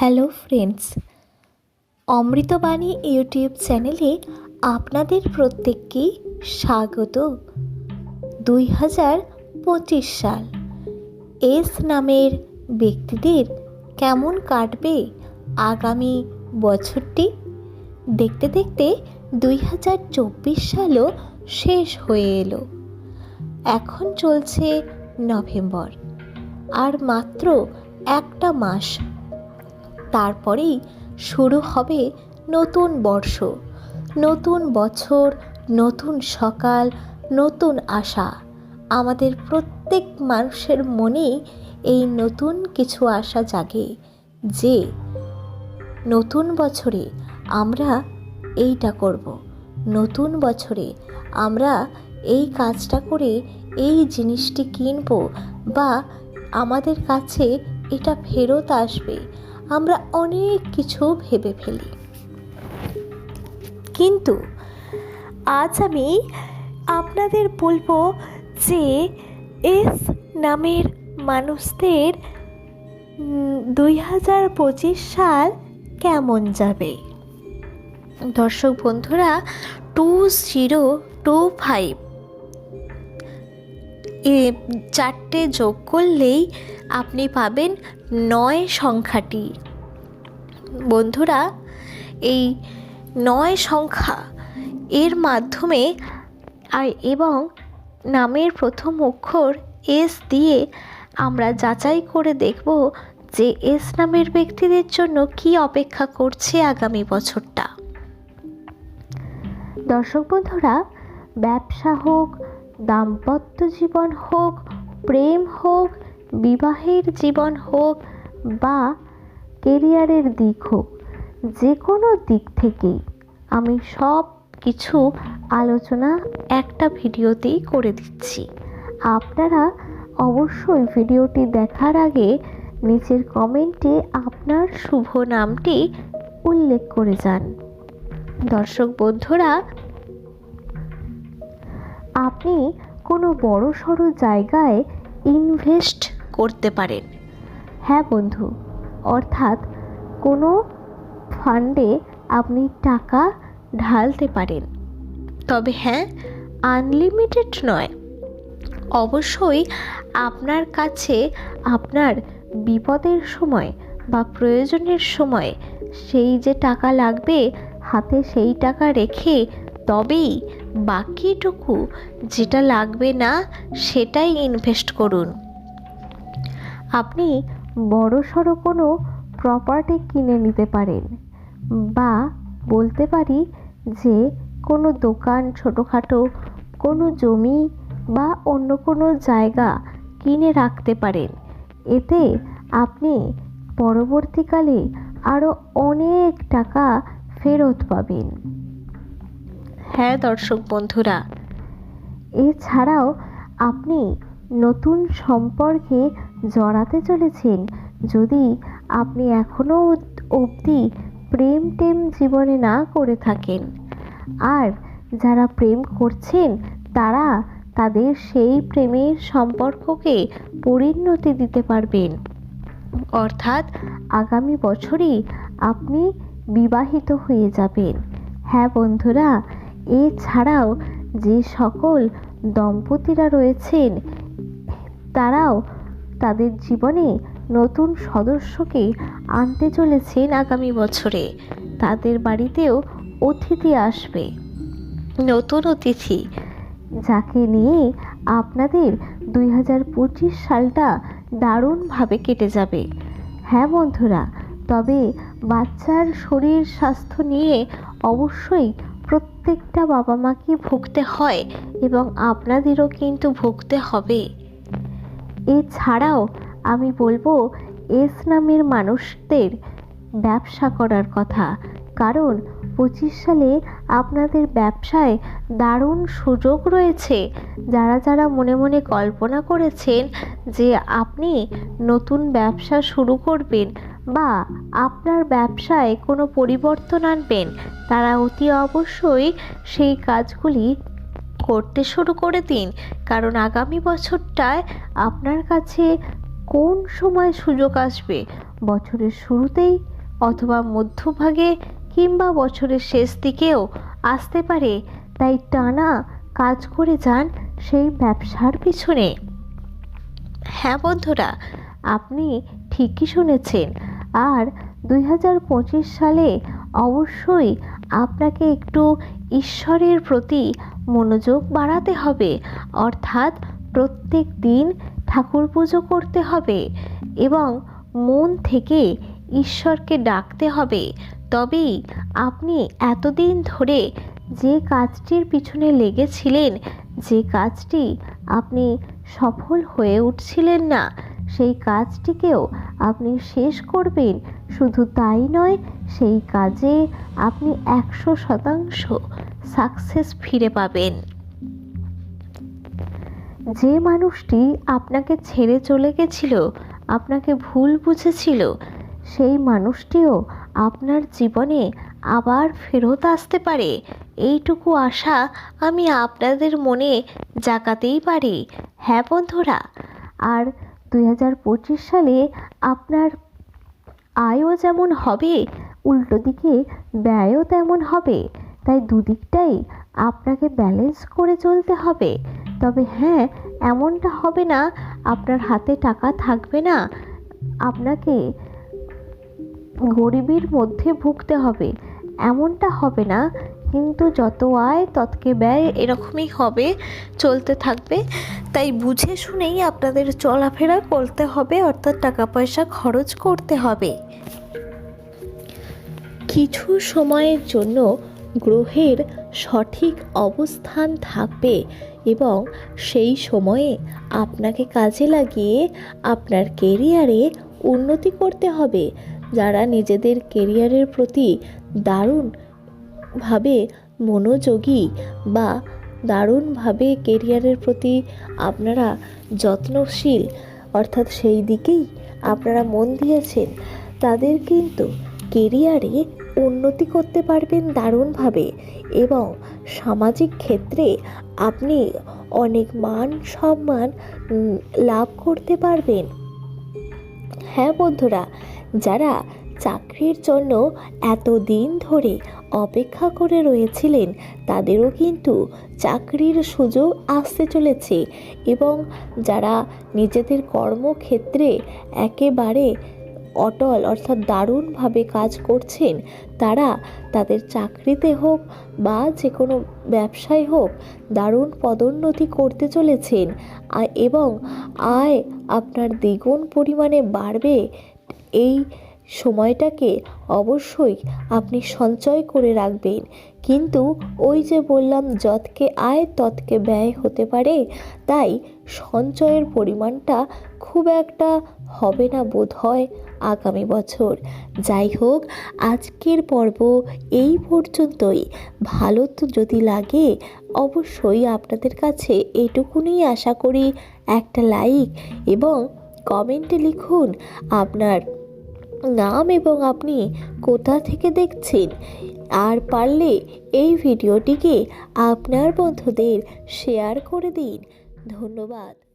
Hello friends অমৃতবাণী YouTube চ্যানেলে আপনাদের প্রত্যেককেই স্বাগত। দুই হাজার পঁচিশ সাল, এস নামের ব্যক্তিদের কেমন কাটবে আগামী বছরটি? দেখতে দেখতে দুই হাজার চব্বিশ সালও শেষ হয়ে এলো। এখন চলছে নভেম্বর, আর মাত্র একটা মাস তারপরেই শুরু হবে নতুন বর্ষ, নতুন বছর, নতুন সকাল, নতুন আশা। আমাদের প্রত্যেক মানুষের মনেই এই নতুন কিছু আশা জাগে যে নতুন বছরে আমরা এইটা করব, নতুন বছরে আমরা এই কাজটা করে এই জিনিসটি কিনবো বা আমাদের কাছে এটা ফেরত আসবে। আমরা অনেক কিছু ভেবে ফেলি। কিন্তু আজ আমি আপনাদের বলব যে এস নামের মানুষদের দুই হাজার পঁচিশ সাল কেমন যাবে? দর্শক বন্ধুরা টু জিরো টু ফাইভ এ চারটে যোগ করলেই আপনি পাবেন নয় সংখ্যাটি। বন্ধুরা, এই নয় সংখ্যা এর মাধ্যমে আর এবং নামের প্রথম অক্ষর এস দিয়ে আমরা যাচাই করে দেখব যে এস নামের ব্যক্তিদের জন্য কি অপেক্ষা করছে আগামী বছরটা। দর্শক বন্ধুরা, ব্যবসা হোক, দাম্পত্য জীবন হোক, প্রেম হোক, বিবাহের জীবন হোক বা কেরিয়ারের দিক হোক যে কোনো দিক থেকেই আমি সব কিছু আলোচনা একটা ভিডিওতেই করে দিচ্ছি। আপনারা অবশ্যই ভিডিওটি দেখার আগে নিচের কমেন্টে আপনার শুভ নামটি উল্লেখ করে যান। দর্শক বন্ধুরা, আপনি কোনো বড় সড়ো জায়গায় ইনভেস্ট করতে পারেন। হ্যাঁ বন্ধু অর্থাৎ কোনো ফান্ডে আপনি টাকা ঢালতে পারেন। তবে হ্যাঁ আনলিমিটেড নয়। অবশ্যই আপনার কাছে আপনার বিপদের সময় বা প্রয়োজনের সময় সেই যে টাকা লাগবে, হাতে সেই টাকা রেখে তবেই বাকিটুকু যেটা লাগবে না, সেটাই ইনভেস্ট করুন। আপনি বড় সড়ো কোনো প্রপার্টি কিনে নিতে পারেন বা বলতে পারি যে কোনো দোকান ছোটোখাটো কোনো জমি বা অন্য কোনো জায়গা কিনে রাখতে পারেন। এতে আপনি পরবর্তীকালে আরও অনেক টাকা ফেরত পাবেন। হ্যাঁ দর্শক বন্ধুরা। এছাড়াও আপনি নতুন সম্পর্কে জড়াতে চলেছেন। যদি আপনি এখনও অবধি প্রেম টেম জীবনে না করে থাকেন, আর যারা প্রেম করছেন, তারা তাদের সেই প্রেমের সম্পর্ককে পরিণতি দিতে পারবেন। অর্থাৎ আগামী বছরই আপনি বিবাহিত হয়ে যাবেন। হ্যাঁ বন্ধুরা, এছাড়াও যে সকল দম্পতিরা রয়েছেন, তারাও তাদের জীবনে নতুন সদস্যকে আনতে চলেছেন আগামী বছরে। তাদের বাড়িতেও অতিথি আসবে। নতুন অতিথি। যাকে নিয়ে আপনাদের দুই হাজার পঁচিশ সালটা দারুণভাবে কেটে যাবে। হ্যাঁ বন্ধুরা, তবে বাচ্চার শরীর স্বাস্থ্য নিয়ে অবশ্যই প্রত্যেকটা বাবা মাকে ভুগতে হয় এবং আপনাদেরও কিন্তু ভুগতে হবে। এছাড়াও আমি বলব এস নামের মানুষদের ব্যবসা করার কথা। কারণ পঁচিশ সালে আপনাদের ব্যবসায় দারুণ সুযোগ রয়েছে। যারা যারা মনে মনে কল্পনা করেছেন যে আপনি নতুন ব্যবসা শুরু করবেন বা আপনার ব্যবসায় কোনো পরিবর্তন আনবেন, তারা অতি অবশ্যই সেই কাজগুলি করতে শুরু করে দিন। কারণ আগামী বছরটায় আপনার কাছে কোন সময় সুযোগ আসবে? বছরের শুরুতেই অথবা মধ্যভাগে কিংবা বছরের শেষ দিকেও আসতে পারে। তাই টানা কাজ করে যান সেই ব্যবসার পিছনে। হ্যাঁ বন্ধুরা, আপনি ঠিকই শুনেছেন। আর দুই হাজার পঁচিশ সালে অবশ্যই আপনাকে একটু ঈশ্বরের প্রতি মনোযোগ বাড়াতে হবে। অর্থাৎ প্রত্যেক দিন ঠাকুর পুজো করতে হবে এবং মন থেকে ঈশ্বরকে ডাকতে হবে। তবেই আপনি এতদিন ধরে যে কাজটির পিছনে লেগেছিলেন, যে কাজটি আপনি সফল হয়ে উঠছিলেন না, সেই কাজটিকেও আপনি শেষ করবেন। শুধু তাই নয়, সেই কাজে আপনি একশো শতাংশ সাকসেস ফিরে পাবেন। যে মানুষটি আপনাকে ছেড়ে চলে গেছিল, আপনাকে ভুল বুঝেছিল, সেই মানুষটিও আপনার জীবনে আবার ফেরত আসতে পারে। এইটুকু আশা আমি আপনাদের মনে জাগাতেই পারি। হ্যাঁ বন্ধুরা, আর দুই হাজার পঁচিশ সালে আপনার আয়ও যেমন হবে, উল্টো দিকে ব্যয়ও তেমন হবে। তাই দুদিকটাই আপনাকে ব্যালেন্স করে চলতে হবে। তবে হ্যাঁ এমনটা হবে না, আপনার হাতে টাকা থাকবে না। আপনাকে গরিবের মধ্যে ভুগতে হবে। এমনটা হবে না, কিন্তু যত আয়, ততকে ব্যয় এরকমই হবে, চলতে থাকবে। তাই বুঝে শুনেই আপনাদের চলাফেরা করতে হবে, অর্থাৎ টাকা পয়সা খরচ করতে হবে। কিছু সময়ের জন্য গ্রহের সঠিক অবস্থান থাকবে এবং সেই সময়ে আপনাকে কাজে লাগিয়ে আপনার কেরিয়ারে উন্নতি করতে হবে। যারা নিজেদের কেরিয়ারের প্রতি দারুণভাবে মনোযোগী বা দারুণভাবে কেরিয়ারের প্রতি আপনারা যত্নশীল, অর্থাৎ সেই দিকেই আপনারা মন দিয়েছেন, তাদের কিন্তু কেরিয়ারে উন্নতি করতে পারবেন দারুণভাবে এবং সামাজিক ক্ষেত্রে আপনি অনেক মান সম্মান লাভ করতে পারবেন। হ্যাঁ বন্ধুরা, যারা চাকরির জন্য এত দিন ধরে অপেক্ষা করে রয়েছিলেন, তাদেরও কিন্তু চাকরির সুযোগ আসতে চলেছে এবং যারা নিজেদের কর্মক্ষেত্রে একেবারে অটল অর্থাৎ দারুণভাবে কাজ করছেন, তারা তাদের চাকরিতে হোক বা যে কোনো ব্যবসায় হোক দারুণ পদোন্নতি করতে চলেছেন। এবং আয় আপনার দ্বিগুণ পরিমাণে বাড়বে। এই সময়টাকে অবশ্যই আপনি সঞ্চয় করে রাখবেন। কিন্তু ওই যে বললাম, যতকে আয়, ততকে ব্যয় হতে পারে, তাই সঞ্চয়ের পরিমাণটা খুব একটা হবে না বোধ হয় আগামী বছর। যাই হোক, আজকের পর্ব এই পর্যন্তই। ভালো তো যদি লাগে, অবশ্যই আপনাদের কাছে এইটুকুনি আশা করি একটা লাইক এবং কমেন্টে লিখুন আপনার নাম এবং আপনি কোথা থেকে দেখছেন? আর পারলে এই ভিডিওটিকে আপনার বন্ধুদের শেয়ার করে দিন। ধন্যবাদ।